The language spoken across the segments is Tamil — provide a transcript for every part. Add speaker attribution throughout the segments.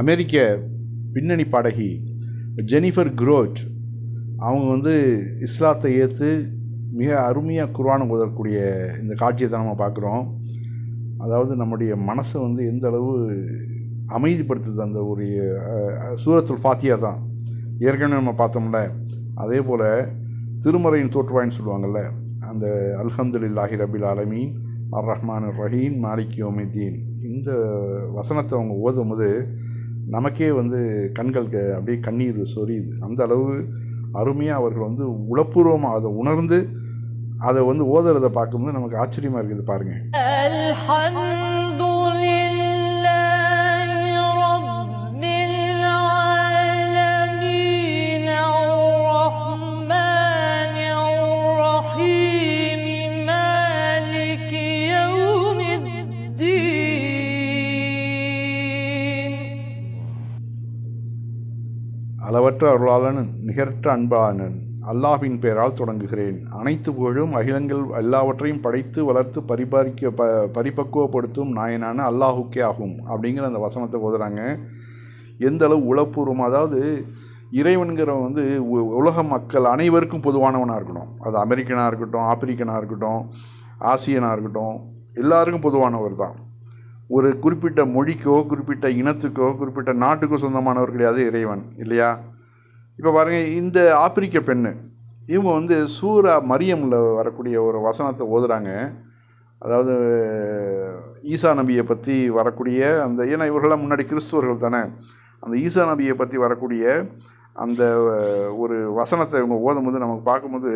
Speaker 1: அமெரிக்க பின்னணி பாடகி ஜெனிஃபர் குரோட் அவங்க வந்து இஸ்லாத்தை ஏற்று மிக அருமையாக குர்ஆனை ஓதக்கூடிய இந்த காட்சியை தான் நம்ம பார்க்குறோம். அதாவது நம்முடைய மனசை வந்து எந்த அளவு அமைதிப்படுத்துது அந்த ஒரு சூரத்துல் ஃபாத்தியா தான். ஏற்கனவே நம்ம பார்த்தோம்ல அதே போல் திருமறையின் தோற்றுவாயின்னு சொல்லுவாங்கள்ல அந்த அல்ஹம்துலில்லாஹி ரபில் ஆலமீன் அர் ரஹ்மான் ரஹீம் மாலிக் யோமித்தீன். இந்த வசனத்தை அவங்க ஓதும்போது நமக்கே வந்து கண்களுக்கு அப்படியே கண்ணீர் சொரியுது. அந்த அளவு அருமையாக அவர்கள் வந்து உளப்பூர்வமாக அதை உணர்ந்து அதை வந்து ஓதுறதை பார்க்கும்போது நமக்கு ஆச்சரியமாக இருக்குது பாருங்கள் அளவற்ற அருளாளன் நிகரற்ற அன்பாளன் அல்லாஹின் பெயரால் தொடங்குகிறேன். அனைத்து புகழும் அகிலங்கள் எல்லாவற்றையும் படைத்து வளர்த்து பரிபாரிக்க ப பரிபக்குவப்படுத்தும் நாயனான அல்லாஹுக்கே ஆகும் அப்படிங்கிற அந்த வசனத்தை ஓதுறாங்க. எந்த அளவு உளப்பூர்வம் அதாவது இறைவன்கிறவன் வந்து உ- உலக மக்கள் அனைவருக்கும் பொதுவானவனாக இருக்கணும். அது அமெரிக்கனாக இருக்கட்டும் ஆப்பிரிக்கனாக இருக்கட்டும் ஆசியனாக இருக்கட்டும் எல்லாருக்கும் பொதுவானவர் தான். ஒரு குறிப்பிட்ட மொழிக்கோ குறிப்பிட்ட இனத்துக்கோ குறிப்பிட்ட நாட்டுக்கோ சொந்தமானவர் கிடையாது இறைவன் இல்லையா? இப்போ பாருங்கள் இந்த ஆப்பிரிக்க பெண்ணு இவங்க வந்து சூரா மரியமில் வரக்கூடிய ஒரு வசனத்தை ஓதுகிறாங்க அதாவது ஈசா நபியை பற்றி வரக்கூடிய அந்த ஏன்னா இவர்களெல்லாம் முன்னாடி கிறிஸ்துவர்கள் தானே. அந்த ஈசா நபியை பற்றி வரக்கூடிய அந்த ஒரு வசனத்தை இவங்க ஓதும்போது நமக்கு பார்க்கும்போது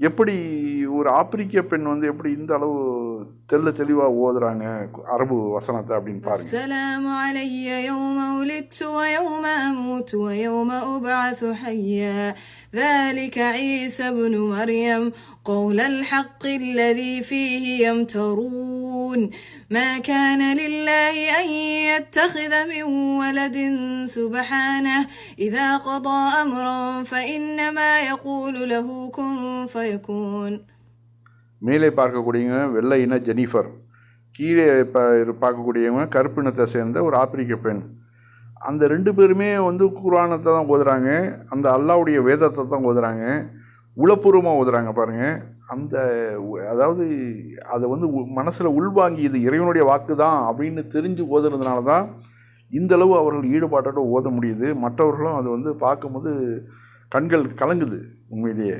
Speaker 1: எப்படி ஒரு ஆப்பிரிக்க பெண் வந்து எப்படி இந்த அளவு தெள்ள தெளிவாக ஓதுறாங்க அரபு வசனத்தை அப்படின்னு பாருங்க
Speaker 2: السلام علي يوم ولدت ويوم أموت ويوم أبعث حيا ذلك عيسى ابن مريم قول الحق الذي فيه يمترون ما كان لله أن يتخذ من ولد سبحانه إذا قضى أمرا فإنما يقول له كن فيكون
Speaker 1: மேலே பார்க்கக்கூடியவங்க வெள்ளை இன ஜெனிஃபர். கீழே இப்போ பார்க்கக்கூடியவங்க கருப்பினத்தை சேர்ந்த ஒரு ஆப்பிரிக்க பெண். அந்த ரெண்டு பேருமே வந்து குரானத்தை தான் ஓதுறாங்க. அந்த அல்லாவுடைய வேதத்தை தான் ஓதுறாங்க. உளப்பூர்வமாக ஓதுறாங்க பாருங்கள் அந்த அதாவது அதை வந்து மனசில் உள்வாங்கி இது இறைவனுடைய வாக்கு தான் அப்படின்னு தெரிஞ்சு ஓதுறதுனால தான் இந்தளவு அவர்கள் ஈடுபாட்டோட ஓத முடியுது. மற்றவர்களும் அது வந்து பார்க்கும்போது கண்கள் கலங்குது உண்மையிலேயே.